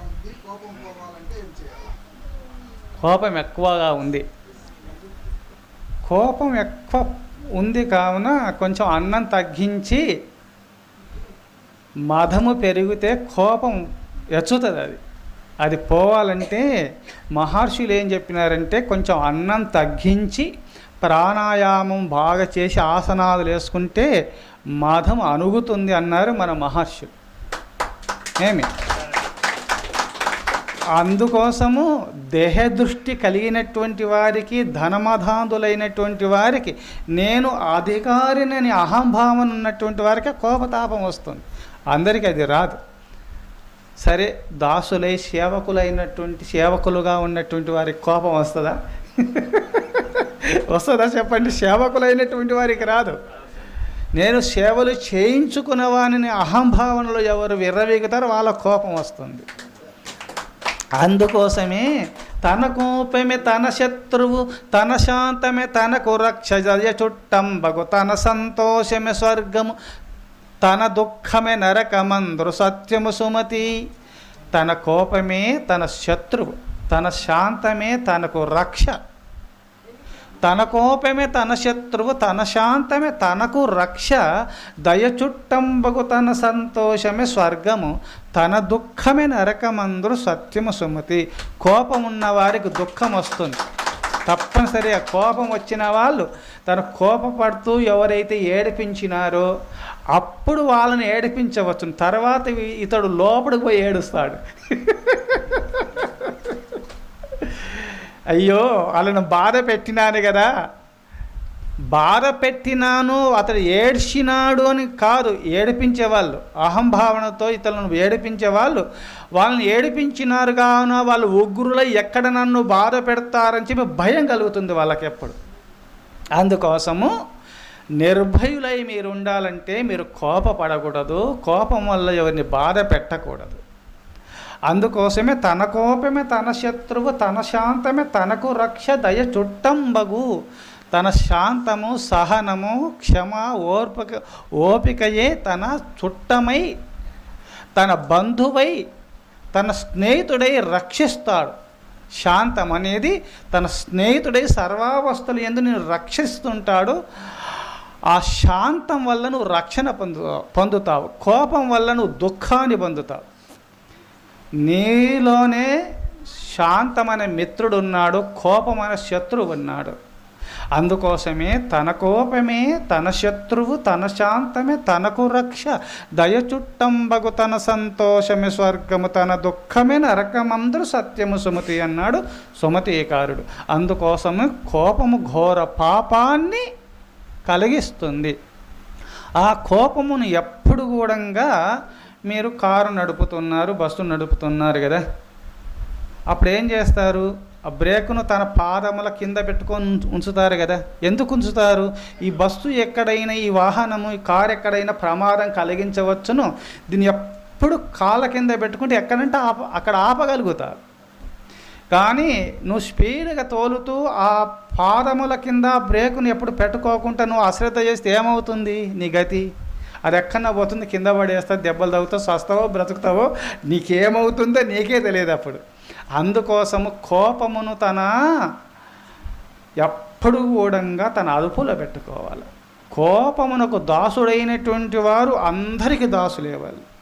ఉంది కోపం పోవాలంటే ఏం చేయాలి? కోపం ఎక్కువగా ఉంది. కోపం ఎక్కువ ఉంది కావున కొంచెం అన్నం తగ్గించి మధము పెరిగితే కోపం ఎచ్చుతుంది అది. అది పోవాలంటే మహర్షులు ఏం చెప్పినారంటే కొంచెం అన్నం తగ్గించి ప్రాణాయామం బాగా చేసి ఆసనాలు వేసుకుంటే మధం అణుగుతుంది అన్నారు మన మహర్షులు. ఏమి? అందుకోసము దేహదృష్టి కలిగినటువంటి వారికి ధనమధాంధులైనటువంటి వారికి నేను అధికారినని అహంభావన ఉన్నటువంటి వారికి కోపతాపం వస్తుంది. అందరికీ అది రాదు. సరే దాసులై సేవకులైనటువంటి సేవకులుగా ఉన్నటువంటి వారికి కోపం వస్తుందా? వస్తుందా చెప్పండి? సేవకులైనటువంటి వారికి రాదు. నేను సేవలు చేయించుకున్న వాని అహంభావనలో ఎవరు విర్రవీగుతారో వాళ్ళ కోపం వస్తుంది. అందుకోసమే తన కోపమే తన శత్రువు తన శాంతమే తనకు రక్ష జయ చుట్టంబగు తన సంతోషమే స్వర్గము తన దుఃఖమే నరకమందరు సత్యము సుమతి. తన కోపమే తన శత్రువు తన శాంతమే తనకు రక్ష. తన కోపమే తన శత్రువు తన శాంతమే తనకు రక్ష దయ చుట్టంబగు తన సంతోషమే స్వర్గము తన దుఃఖమే నరకమందరు సత్యము సుమతి. కోపం ఉన్న వారికి దుఃఖం వస్తుంది. తప్పనిసరిగా కోపం వచ్చిన వాళ్ళు తన కోపపడుతూ ఎవరైతే ఏడిపించినారో అప్పుడు వాళ్ళని ఏడిపించవచ్చు తర్వాత ఇతడు లోపలికి పోయి ఏడుస్తాడు. అయ్యో వాళ్ళను బాధ పెట్టినాను కదా. బాధ పెట్టినాను అతడు ఏడ్చినాడు అని కాదు ఏడిపించేవాళ్ళు. అహంభావనతో ఇతరులను ఏడిపించేవాళ్ళు. వాళ్ళని ఏడిపించినారు కావున వాళ్ళు ఉగ్రులై ఎక్కడ నన్ను బాధ పెడతారని చెప్పి భయం కలుగుతుంది వాళ్ళకి ఎప్పుడు అందుకోసము నిర్భయులై మీరు ఉండాలంటే మీరు కోపపడకూడదు. కోపం వల్ల ఎవరిని బాధ పెట్టకూడదు. అందుకోసమే తన కోపమే తన శత్రువు తన శాంతమే తనకు రక్ష దయ చుట్టంబగు. తన శాంతము సహనము క్షమ ఓర్పక ఓపికయే తన చుట్టమై తన బంధువై తన స్నేహితుడై రక్షిస్తాడు. శాంతం అనేది తన స్నేహితుడై సర్వావస్థలు ఎందు నేను రక్షిస్తుంటాడు. ఆ శాంతం వల్ల నువ్వు రక్షణ పొందు పొందుతావు. కోపం వల్ల నువ్వు దుఃఖాన్ని పొందుతావు. నీలోనే శాంతమైన మిత్రుడు ఉన్నాడు కోపమైన శత్రువు ఉన్నాడు అందుకోసమే తన కోపమే తన శత్రువు తన శాంతమే తనకు రక్ష. దయచుట్టంబగు తన సంతోషమే స్వర్గము తన దుఃఖమే నరకమందరు సత్యము సుమతి అన్నాడు సుమతీకారుడు. అందుకోసము కోపము ఘోర పాపాన్ని కలిగిస్తుంది. ఆ కోపమును ఎప్పుడు కూడా మీరు కారు నడుపుతున్నారు బస్సు నడుపుతున్నారు కదా. అప్పుడు ఏం చేస్తారు? ఆ బ్రేకును తన పాదముల కింద పెట్టుకొని ఉంచుతారు కదా. ఎందుకు ఉంచుతారు? ఈ బస్సు ఎక్కడైనా ఈ వాహనము ఈ కారు ఎక్కడైనా ప్రమాదం కలిగించవచ్చును. దీన్ని ఎప్పుడు కాళ్ళ కింద పెట్టుకుంటే ఎక్కడంటే ఆప అక్కడ ఆపగలుగుతారు. కానీ నువ్వు స్పీడ్గా తోలుతూ ఆ పాదముల కింద బ్రేకును ఎప్పుడు పెట్టుకోకుండా నువ్వు అశ్రద్ధ చేస్తే ఏమవుతుంది నీ గతి? అది ఎక్కడన్నా పోతుంది కింద పడేస్తా దెబ్బలు తగ్గుతావు సస్తావో బ్రతుకుతావో నీకేమవుతుందో నీకే తెలియదు అప్పుడు. అందుకోసము కోపమును తన ఎప్పుడు కూడా తన అదుపులో పెట్టుకోవాలి. కోపమునకు దాసుడైనటువంటి వారు అందరికీ దాసులే వాళ్ళు.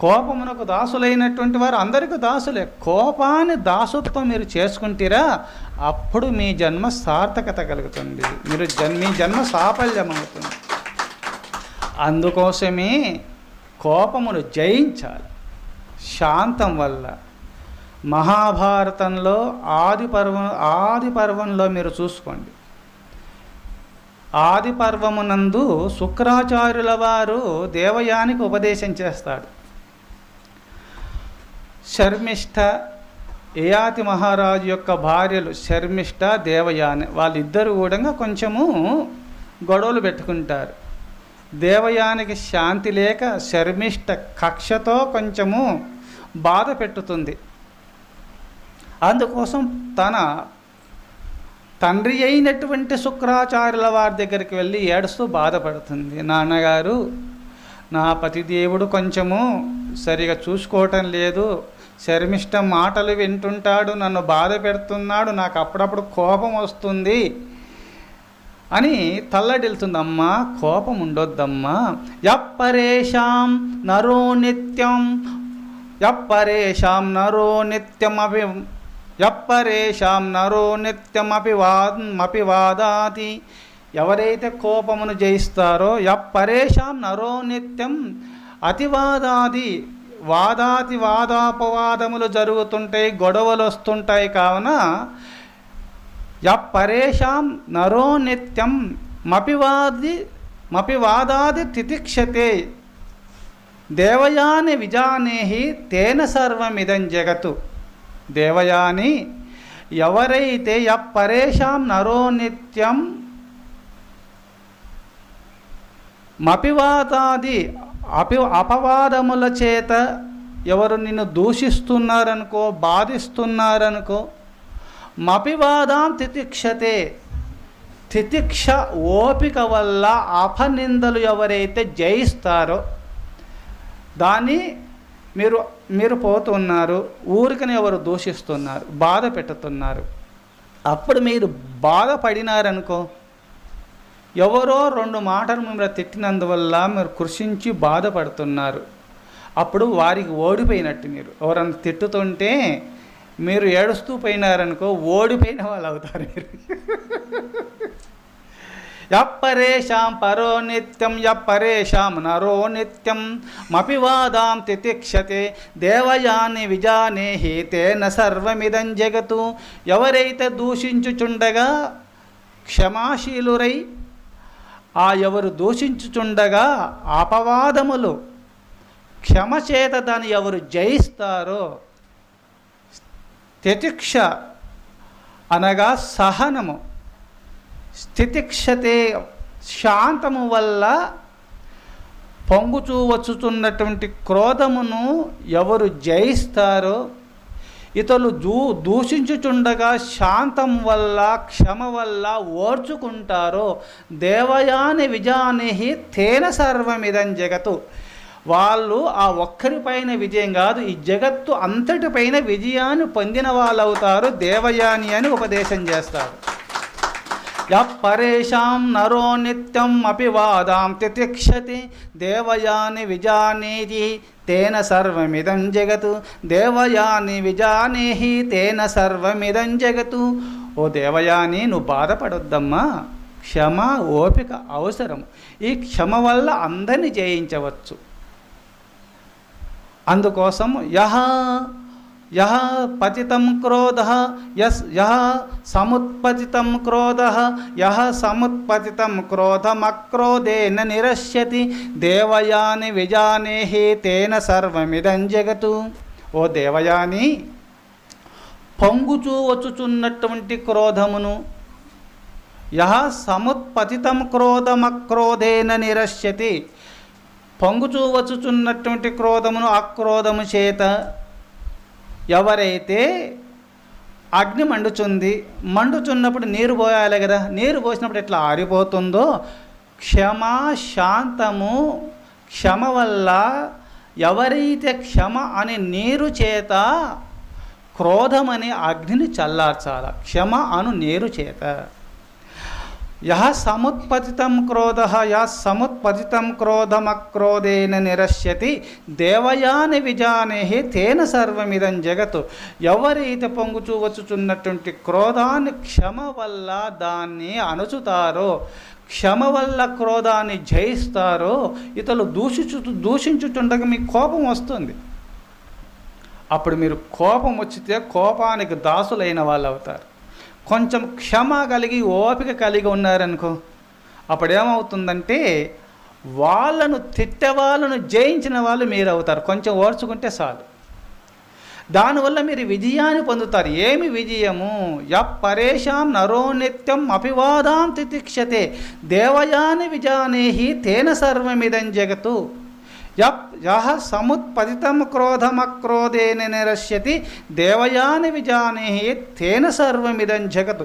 కోపమునకు దాసులైనటువంటి వారు అందరికీ దాసులే. కోపాన్ని దాసుత్వం మీరు చేసుకుంటారా అప్పుడు మీ జన్మ సార్థకత కలుగుతుంది. మీరు జన్ మీ జన్మ సాఫల్యమవుతుంది. అందుకోసమే కోపమును జయించాలి. శాంతం వల్ల. మహాభారతంలో ఆది పర్వం ఆది పర్వంలో మీరు చూసుకోండి. ఆది పర్వమునందు శుక్రాచార్యుల వారు దేవయానికి ఉపదేశం చేస్తాడు శర్మిష్ఠ యయాతి మహారాజు యొక్క భార్యలు శర్మిష్ఠ దేవయాని వాళ్ళిద్దరు కూడా కొంచెము గొడవలు పెట్టుకుంటారు. దేవయానికి శాంతి లేక శర్మిష్ట కక్షతో కొంచెము బాధ పెట్టుతుంది. అందుకోసం తన తండ్రి అయినటువంటి శుక్రాచార్యుల వారి దగ్గరికి వెళ్ళి ఏడుస్తూ బాధపడుతుంది. నాన్నగారు నా పతిదేవుడు కొంచెము సరిగా చూసుకోవటం లేదు. శర్మిష్ట మాటలు వింటుంటాడు నన్ను బాధ పెడుతున్నాడు నాకు అప్పుడప్పుడు కోపం వస్తుంది. అని తల్లడిల్తుందమ్మా కోపం ఉండొద్దమ్మా యప్పరేషాం నరో నిత్యం యప్పరేషాం నరో నిత్యమపి యప్పరేషాం నరో నిత్యమపి వాదమపి వాదాతి ఎవరైతే కోపమును జయిస్తారో యప్పరేషాం నరో నిత్యం అతివాదాది వాదాతి వాదాపవాదములు జరుగుతుంటాయి గొడవలు వస్తుంటాయి కావున యరేషాం నరో నిత్యం మపివాది మపివాదాది తితిక్షతే. దేవయాని విజానేహి తేన సర్వమిదం జగతు. దేవయాని ఎవరైతే యరేషాం నరో నిత్యం మపివాదాది అపి అపవాదముల చేత ఎవరు నిన్ను దూషిస్తున్నారనుకో బాధిస్తున్నారనుకో మపివాదాం తితిక్షతే తితిక్ష ఓపిక వల్ల అపనిందలు ఎవరైతే జయిస్తారో దాన్ని మీరు మీరు పోతున్నారు ఊరికని ఎవరు దూషిస్తున్నారు బాధ పెట్టుతున్నారు. అప్పుడు మీరు బాధపడినారనుకో ఎవరో రెండు మాటలు మిమ్మల్ని తిట్టినందువల్ల మీరు కృషించి బాధపడుతున్నారు. అప్పుడు వారికి ఓడిపోయినట్టు మీరు. ఎవరన్నా తిట్టుతుంటే మీరు ఏడుస్తూ పోయినారనుకో ఓడిపోయిన వాళ్ళు అవుతారు మీరు. యప్పరేషాం పరో నిత్యం యప్పరేషాం నరో నిత్యం. మపివాదాం తితిక్షతే దేవయాని విజానేహి తేన సర్వమిదం జగతు. ఎవరైతే దూషించుచుండగా క్షమాశీలురై ఆ ఎవరు దూషించుచుండగా అపవాదములు క్షమచేత దాన్ని ఎవరు జయిస్తారో తితిక్ష అనగా సహనము. స్థితిక్షతే శాంతము వల్ల పొంగుచూ వచ్చుతున్నటువంటి క్రోధమును ఎవరు జయిస్తారో ఇతరులు దూ దూషించుచుండగా శాంతం వల్ల క్షమ వల్ల ఓర్చుకుంటారో దేవయాని విజానిహి తేన సర్వమిదం జగతు. వాళ్ళు ఆ ఒక్కరిపైన విజయం కాదు ఈ జగత్తు అంతటిపైన విజయాన్ని పొందిన వాళ్ళు అవుతారు దేవయాని అని ఉపదేశం చేస్తారు. యపరేషాం నరో నిత్యం అపి వాదాం తితిక్షతి దేవయాని విజానేది తేన సర్వమిదం జగతు దేవయాని విజానేహి తేన సర్వమిదం జగతు. ఓ దేవయాని నువ్వు బాధపడొద్దమ్మా క్షమ ఓపిక అవసరం. ఈ క్షమ వల్ల అందరిని జయించవచ్చు. అందుకోసం యహ యహ పతితం క్రోధ యస్ యహ సముత్పతితం క్రోధ యహ సముత్పతితం క్రోధమక్రోధేన నిరశ్యతి దేవయాని విజానేహి తేన సర్వమిదం జగతు. ఓ దేవయాని పొంగుచూ వచ్చుచున్నటువంటి క్రోధమును యహ సముత్పతితం క్రోధమక్రోధేన నిరశ్యతి పొంగుచూ వచ్చుచున్నటువంటి క్రోధమును అక్రోధము చేత ఎవరైతే అగ్ని మండుచుంది మండుచున్నప్పుడు నీరు పోయాలి కదా నీరు పోసినప్పుడు ఎట్లా ఆరిపోతుందో క్షమ శాంతము క్షమ వల్ల ఎవరైతే క్షమ అనే నీరు చేత క్రోధమనే అగ్నిని చల్లార్చాల క్షమ అను నీరు చేత. యహ సముత్పతితం క్రోధ యా సముత్పతితం క్రోధమక్రోధేన నిరస్యతి దేవయాని విజానేహి తేన సర్వమిదం జగతు. ఎవరైతే పొంగుచూ వచ్చుచున్నటువంటి క్రోధాన్ని క్షమ వల్ల దాన్ని అణుచుతారో క్షమ వల్ల క్రోధాన్ని జయిస్తారో ఇతరులు దూషించు దూషించుచుండగా మీకు కోపం వస్తుంది. అప్పుడు మీరు కోపం వచ్చితే కోపానికి దాసులైన వాళ్ళు అవుతారు కొంచెం క్షమ కలిగి ఓపిక కలిగి ఉన్నారనుకో అప్పుడు ఏమవుతుందంటే వాళ్ళను తిట్టే వాళ్ళను జయించిన వాళ్ళు మీరు అవుతారు కొంచెం ఓర్చుకుంటే చాలు. దానివల్ల మీరు విజయాన్ని పొందుతారు. ఏమి విజయము? యపరేషాం నరో నిత్యం అపివాదాం తితిక్షతే. దేవయాని విజానేహి తేన సర్వమిదం జగతు. యప్ యహ సముత్పతితం క్రోధమక్రోధేన నిరస్యతి దేవయాని విజానేహి తేన సర్వమిదం జగత్.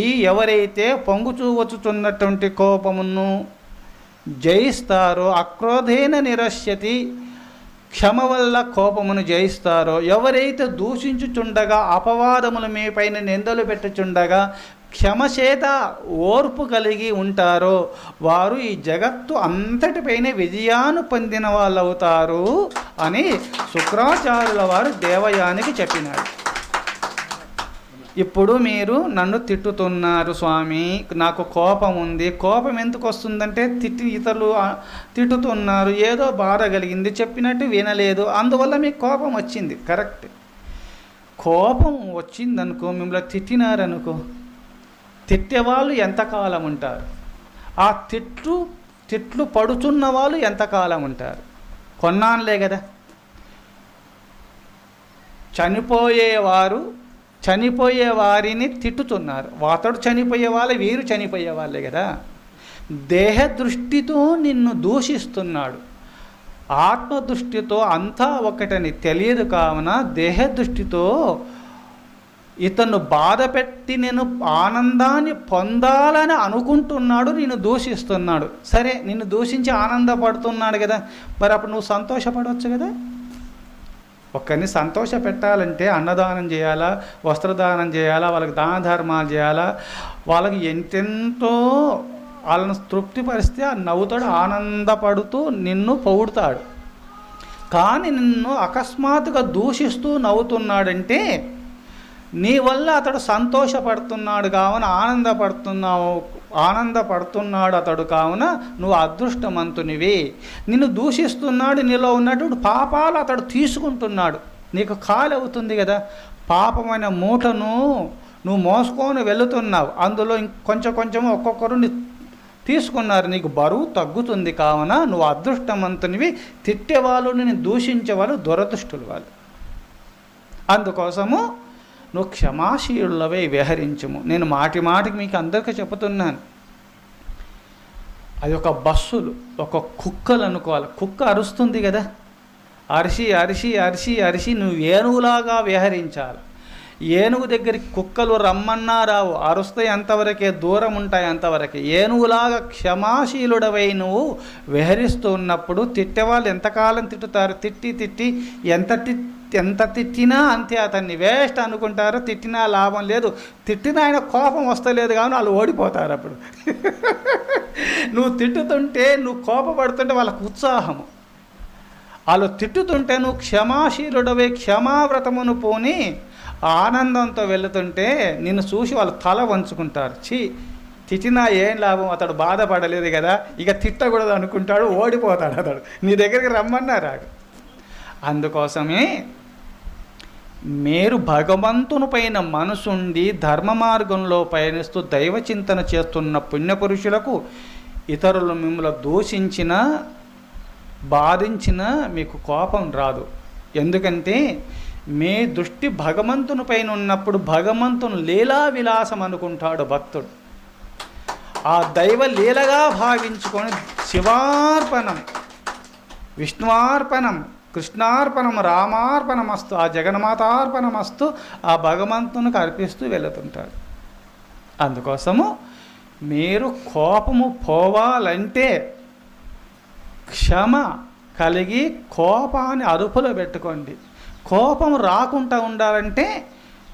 ఈ ఎవరైతే పొంగుచూ వచ్చుతున్నటువంటి కోపమును జయిస్తారో అక్రోధేన నిరస్యతి క్షమ వల్ల కోపమును జయిస్తారో ఎవరైతే దూషించుచుండగా అపవాదములు మీ పైన నిందలు పెట్టుచుండగా క్షమచేత ఓర్పు కలిగి ఉంటారో వారు ఈ జగత్తు అంతటిపైన విజయాన్ని పొందిన వాళ్ళు అవుతారు అని శుక్రాచార్యుల వారు దేవయానికి చెప్పినాడు ఇప్పుడు మీరు నన్ను తిట్టుతున్నారు స్వామి నాకు కోపం ఉంది. కోపం ఎందుకు వస్తుందంటే తిట్టి ఇతరులు తిట్టుతున్నారు ఏదో బాధ కలిగింది చెప్పినట్టు వినలేదు. అందువల్ల మీకు కోపం వచ్చింది. కరెక్ట్. కోపం వచ్చిందనుకో మిమ్మల్ని తిట్టినారనుకో తిట్టేవాళ్ళు ఎంతకాలం ఉంటారు? ఆ తిట్లు తిట్లు పడుతున్న వాళ్ళు ఎంతకాలం ఉంటారు? కొన్నానులే కదా. చనిపోయేవారు చనిపోయే వారిని తిట్టుతున్నారు. అతడు చనిపోయే వాళ్ళే వీరు చనిపోయే వాళ్ళే కదా. దేహ దృష్టితో నిన్ను దూషిస్తున్నాడు. ఆత్మదృష్టితో అంతా ఒకటని తెలియదు కావున దేహ దృష్టితో ఇతను బాధ పెట్టి నేను ఆనందాన్ని పొందాలని అనుకుంటున్నాడు నిన్ను దూషిస్తున్నాడు. సరే నిన్ను దూషించి ఆనందపడుతున్నాడు కదా. మరి అప్పుడు నువ్వు సంతోషపడవచ్చు కదా? ఒక్కరిని సంతోష పెట్టాలంటే అన్నదానం చేయాలా? వస్త్రదానం చేయాలా? వాళ్ళకి దాన ధర్మాలు చేయాలా? వాళ్ళకి ఎంతెంతో వాళ్ళని తృప్తిపరిస్తే ఆ నవ్వుతాడు ఆనందపడుతూ నిన్ను పొగుడుతాడు. కానీ నిన్ను అకస్మాత్తుగా దూషిస్తూ నవ్వుతున్నాడంటే నీ వల్ల అతడు సంతోషపడుతున్నాడు కావున ఆనందపడుతున్నావు ఆనందపడుతున్నాడు అతడు కావున నువ్వు అదృష్టవంతునివి నిన్ను దూషిస్తున్నాడు నీలో ఉన్నటువంటి పాపాలు అతడు తీసుకుంటున్నాడు. నీకు ఖాళీ అవుతుంది కదా? పాపమైన మూటను నువ్వు మోసుకొని వెళుతున్నావు. అందులో కొంచెం కొంచెం ఒక్కొక్కరు తీసుకున్నారు. నీకు బరువు తగ్గుతుంది కావున నువ్వు అదృష్టవంతునివి తిట్టేవాళ్ళు నేను దూషించేవాళ్ళు దురదృష్టులు వాళ్ళు. అందుకోసము నువ్వు క్షమాశీలులవై విహరించము. నేను మాటి మాటికి మీకు అందరికీ చెబుతున్నాను. అది ఒక బస్సులు ఒక కుక్కలు అనుకోవాలి. కుక్క అరుస్తుంది కదా. అరిసి అరిసి అరిసి అరిసి నువ్వు ఏనుగులాగా విహరించాలి. ఏనుగు దగ్గరికి కుక్కలు రమ్మన్నా రావు. అరుస్తే అంతవరకే దూరం ఉంటాయి అంతవరకే. ఏనుగులాగా క్షమాశీలుడవై నువ్వు విహరిస్తూ ఉన్నప్పుడు తిట్టేవాళ్ళు ఎంతకాలం తిట్టుతారు? తిట్టి తిట్టి ఎంత తిట్టి ఎంత తిట్టినా అంతే అతన్ని. వేస్ట్ అనుకుంటారు తిట్టినా లాభం లేదు. తిట్టినా ఆయన కోపం వస్తలేదు కానీ వాళ్ళు ఓడిపోతారు అప్పుడు. నువ్వు తిట్టుతుంటే నువ్వు కోపపడుతుంటే వాళ్ళకు ఉత్సాహము. వాళ్ళు తిట్టుతుంటే నువ్వు క్షమాశీలుడవే క్షమావ్రతమును పోని ఆనందంతో వెళుతుంటే నిన్ను చూసి వాళ్ళు తల వంచుకుంటారు. చీ తిట్టినా ఏం లాభం? అతడు బాధపడలేదు కదా ఇక తిట్టకూడదు అనుకుంటాడు ఓడిపోతాడు అతడు. నీ దగ్గరికి రమ్మన్నారు అందుకోసమే మీరు భగవంతుని పైన మనసుండి ధర్మ మార్గంలో పయనిస్తూ దైవ చింతన చేస్తున్న పుణ్యపురుషులకు ఇతరులు మిమ్మల్ని దూషించిన బాధించిన మీకు కోపం రాదు. ఎందుకంటే మీ దృష్టి భగవంతుని పైన ఉన్నప్పుడు భగవంతుని లీలా విలాసం అనుకుంటాడు భక్తుడు. ఆ దైవ లీలగా భావించుకొని శివార్పణం విష్ణువార్పణం కృష్ణార్పణం రామార్పణమస్తు ఆ జగన్మాతార్పణమస్తు ఆ భగవంతునికి అర్పిస్తూ వెళుతుంటాడు. అందుకోసము మీరు కోపము పోవాలంటే క్షమ కలిగి కోపాన్ని అదుపులో పెట్టుకోండి. కోపం రాకుండా ఉండాలంటే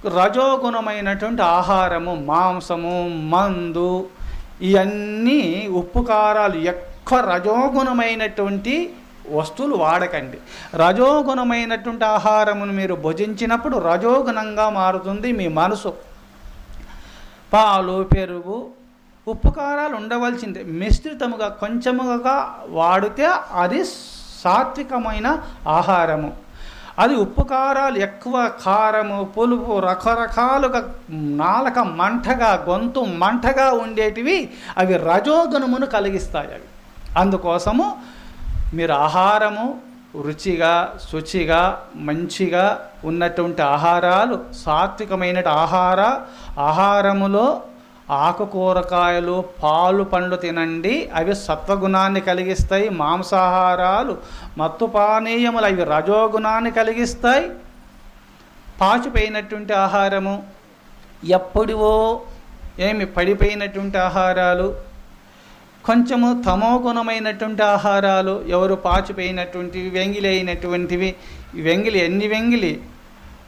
రజోగుణమైనటువంటి ఆహారము మాంసము మందు ఇవన్నీ ఉప్పు కారాలు ఎక్కువ రజోగుణమైనటువంటి వస్తువులు వాడకండి. రజోగుణమైనటువంటి ఆహారమును మీరు భుజించినప్పుడు రజోగుణంగా మారుతుంది మీ మనసు. పాలు పెరుగు ఉప్పు కారాలు ఉండవలసిందే. మిశ్రితముగా కొంచెముగా వాడితే అది సాత్వికమైన ఆహారము. అది ఉప్పు కారాలు ఎక్కువ కారము పులుపు రకరకాలుగా నాలక మంటగా గొంతు మంటగా ఉండేటివి అవి రజోగుణమును కలిగిస్తాయి అవి. అందుకోసము మీరు ఆహారము రుచిగా శుచిగా మంచిగా ఉన్నటువంటి ఆహారాలు సాత్వికమైన ఆహార ఆహారములో ఆకుకూరకాయలు పాలు పండ్లు తినండి. అవి సత్వగుణాన్ని కలిగిస్తాయి మాంసాహారాలు మత్తు పానీయములు అవి రజోగుణాన్ని కలిగిస్తాయి. పాచిపోయినటువంటి ఆహారము ఎప్పుడివో ఏమి పడిపోయినటువంటి ఆహారాలు కొంచెము తమో గుణమైనటువంటి ఆహారాలు ఎవరు పాచిపోయినటువంటివి వెంగిలి అయినటువంటివి వెంగిలి ఎన్ని వెంగిలి?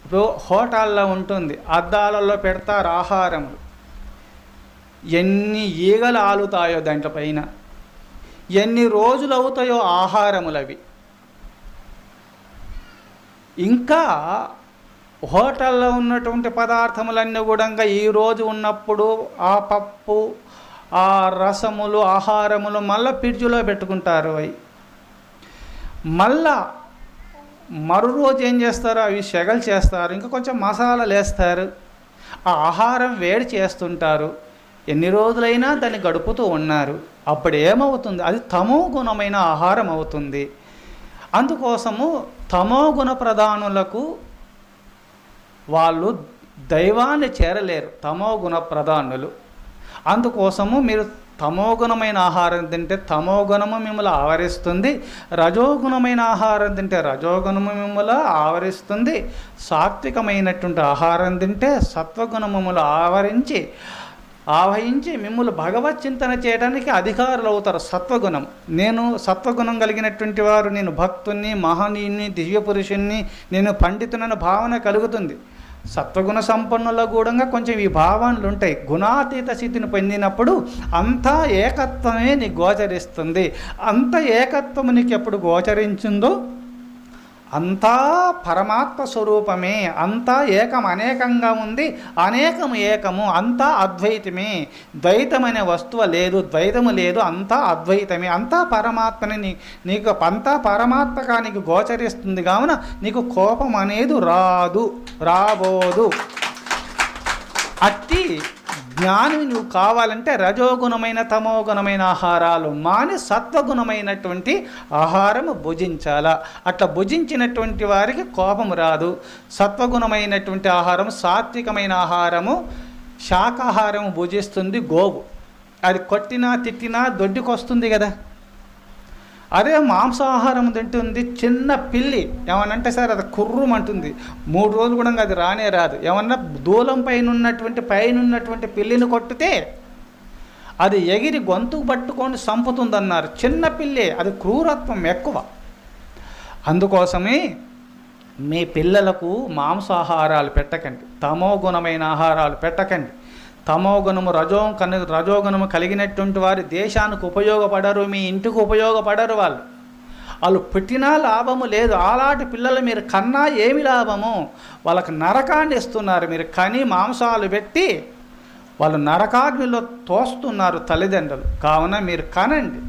ఇప్పుడు హోటల్లో ఉంటుంది అద్దాలలో పెడతారు ఆహారములు. ఎన్ని ఈగలు ఆలుతాయో దాంట్లో పైన ఎన్ని రోజులు అవుతాయో ఆహారములవి ఇంకా హోటల్లో ఉన్నటువంటి పదార్థములన్నీ కూడా ఈ రోజు ఉన్నప్పుడు ఆ పప్పు ఆ రసములు ఆహారములు మళ్ళీ ఫ్రిడ్జ్లో పెట్టుకుంటారు అవి. మళ్ళా మరో రోజు ఏం చేస్తారు అవి సెగలు చేస్తారు ఇంకా కొంచెం మసాలాలు వేస్తారు ఆ ఆహారం వేడి చేస్తుంటారు. ఎన్ని రోజులైనా దాన్ని గడుపుతూ ఉన్నారు. అప్పుడు ఏమవుతుంది? అది తమో గుణమైన ఆహారం అవుతుంది. అందుకోసము తమో గుణ ప్రధానులకు వాళ్ళు దైవాన్ని చేరలేరు. తమో గుణ ప్రధానులు. అందుకోసము మీరు తమోగుణమైన ఆహారం తింటే తమోగుణము మిమ్మల్ని ఆవరిస్తుంది రజోగుణమైన ఆహారం తింటే రజోగుణము మిమ్మల్ని ఆవరిస్తుంది సాత్వికమైనటువంటి ఆహారం తింటే సత్వగుణములు ఆవరించి ఆవహించి మిమ్మల్ని భగవత్ చింతన చేయడానికి అధికారులు అవుతారు సత్వగుణం. నేను సత్వగుణం కలిగినటువంటి వారు నేను భక్తుణ్ణి మహనీయుని దివ్య పురుషుణ్ణి నేను పండితునని భావన కలుగుతుంది. సత్వగుణ సంపన్నుల కూడా కొంచెం ఈ భావనలు ఉంటాయి. గుణాతీత స్థితిని పొందినప్పుడు అంతా ఏకత్వమే నీకు గోచరిస్తుంది. అంత ఏకత్వము నీకు ఎప్పుడు గోచరించిందో అంతా పరమాత్మ స్వరూపమే అంతా ఏకం అనేకంగా ఉంది అనేకము ఏకము అంతా అద్వైతమే. ద్వైతం అనే వస్తువు లేదు ద్వైతము లేదు అంతా అద్వైతమే. అంతా పరమాత్మని నీ నీకు అంతా పరమాత్మగా నీకు గోచరిస్తుంది కావున నీకు కోపం అనేది రాదు రాబోదు. అట్టి జ్ఞానివి నువ్వు కావాలంటే రజోగుణమైన తమోగుణమైన ఆహారాలు మాని సత్వగుణమైనటువంటి ఆహారము భుజించాలా. అట్లా భుజించినటువంటి వారికి కోపం రాదు. సత్వగుణమైనటువంటి ఆహారం సాత్వికమైన ఆహారము శాకాహారము భుజిస్తుంది గోవు. అది కొట్టినా తిట్టినా దొడ్డికొస్తుంది కదా. అదే మాంసాహారం తింటుంది చిన్న పిల్లి. ఏమనంటే సార్ అది కుర్రుమంటుంది. మూడు రోజులు కూడా అది రానే రాదు. ఏమన్నా దూలం పైన ఉన్నటువంటి పైన ఉన్నటువంటి పిల్లిని కొట్టితే అది ఎగిరి గొంతుకు పట్టుకొని చంపుతుందన్నారు. చిన్న పిల్లి అది క్రూరత్వం ఎక్కువ. అందుకోసమే మీ పిల్లలకు మాంసాహారాలు పెట్టకండి. తమో గుణమైన ఆహారాలు పెట్టకండి. తమోగుణము రజో కను రజోగుణము కలిగినటువంటి వారి దేశానికి ఉపయోగపడరు మీ ఇంటికి ఉపయోగపడరు వాళ్ళు. వాళ్ళు పుట్టినా లాభము లేదు. అలాంటి పిల్లలు మీరు కన్నా ఏమి లాభము? వాళ్ళకి నరకాన్ని ఇస్తున్నారు మీరు. కని మాంసాలు పెట్టి వాళ్ళు నరకాగ్నిలో తోస్తున్నారు తల్లిదండ్రులు. కావున మీరు కనండి.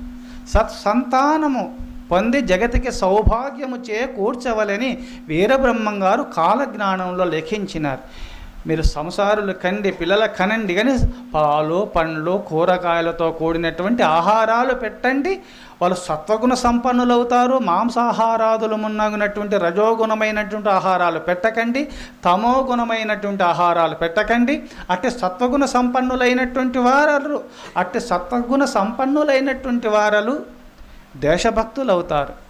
సత్ సంతానము పొంది జగతికి సౌభాగ్యము చేకూర్చవలని వీరబ్రహ్మం గారు కాలజ్ఞానంలో లెఖించినారు. మీరు సంసారులు కండి పిల్లల కనండి కానీ పాలు పండ్లు కూరగాయలతో కూడినటువంటి ఆహారాలు పెట్టండి. వాళ్ళు సత్వగుణ సంపన్నులు అవుతారు మాంసాహారాదులు మున్నగినటువంటి రజోగుణమైనటువంటి ఆహారాలు పెట్టకండి తమో గుణమైనటువంటి ఆహారాలు పెట్టకండి. అట్టి సత్వగుణ సంపన్నులైనటువంటి వారు అట్టి సత్వగుణ సంపన్నులైనటువంటి వారలు దేశభక్తులు అవుతారు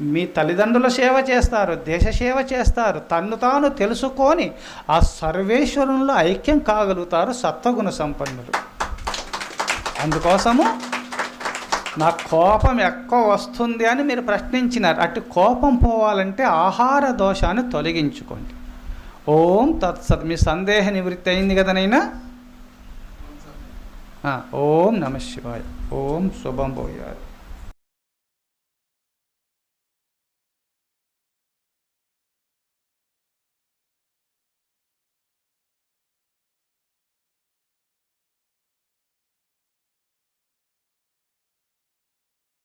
మీ తల్లిదండ్రుల సేవ చేస్తారు దేశ సేవ చేస్తారు. తన్ను తాను తెలుసుకొని ఆ సర్వేశ్వరంలో ఐక్యం కాగలుగుతారు సత్వగుణ సంపన్నులు. అందుకోసము నా కోపం ఎక్కువ వస్తుంది అని మీరు ప్రశ్నించినారు. అటు కోపం పోవాలంటే ఆహార దోషాన్ని తొలగించుకోండి. ఓం తత్సత్. మీ సందేహ నివృత్తి అయింది కదా నైనా? ఓం నమ శివాయ. ఓం శుభం పోయారు